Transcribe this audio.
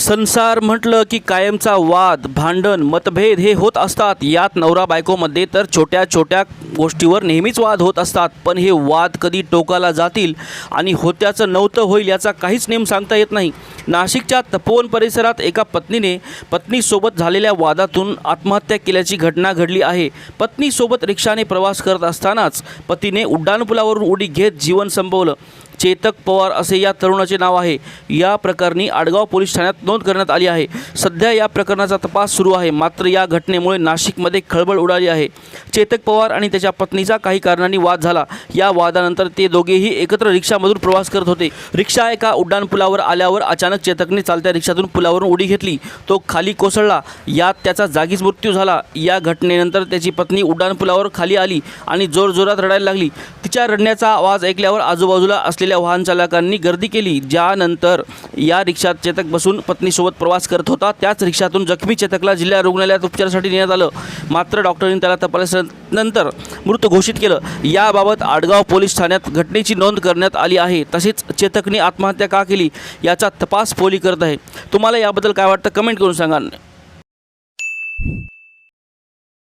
संसार म्हटलं की कायमचा वाद भांडण मतभेद हे होत असतात. यात नवरा बायकोमध्ये तर छोट्या छोट्या गोष्टीवर नेहमीच वाद होत असतात. पण हे वाद कधी टोकाला जातील आणि होत्याचं नव्हतं होईल याचा काहीच नेम सांगता येत नाही. नाशिकच्या तपोवन परिसरात एका पत्नीने पत्नीसोबत झालेल्या वादातून आत्महत्या केल्याची घटना घडली आहे. पत्नीसोबत रिक्षाने प्रवास करत असतानाच पतीने उड्डाणपुलावरून उडी घेत जीवन संपवलं. चेतक पवार असे या तरुणाचे नाव आहे. या प्रकरणी आडगाव पोलीस ठाण्यात नोंद करण्यात आली आहे. सध्या या प्रकरणाचा तपास सुरू आहे. मात्र या घटनेमुळे नाशिकमध्ये खळबळ उडाली आहे. चेतक पवार आणि त्याच्या पत्नीचा काही कारणांनी वाद झाला. या वादानंतर ते दोघेही एकत्र रिक्षामधून प्रवास करत होते. रिक्षा एका उड्डाणपुलावर आल्यावर अचानक चेतकने चालत्या रिक्षातून पुलावरून उडी घेतली. तो खाली कोसळला. यात त्याचा जागीच मृत्यू झाला. या घटनेनंतर त्याची पत्नी उड्डाणपुलावर खाली आली आणि जोरजोरात रडायला लागली. तिच्या रडण्याचा आवाज ऐकल्यावर आजूबाजूला असलेल्या वाहन चालकांनी गर्दी केली. ज्यानंतर या रिक्षात चेतक बसून पत्नीसोबत प्रवास करत होता. त्याच रिक्षातून जखमी चेतकला जिल्हा रुग्णालयात उपचारासाठी नेण्यात आलं. मात्र डॉक्टरांनी त्याला तपासल्यानंतर मृत घोषित केलं. याबाबत आडगाव पोलीस ठाण्यात घटनेची नोंद करण्यात आली आहे. तसेच चेतकने आत्महत्या का केली याचा तपास पोली करत आहे. तुम्हाला याबद्दल काय वाटतं? कमेंट करून सांगा.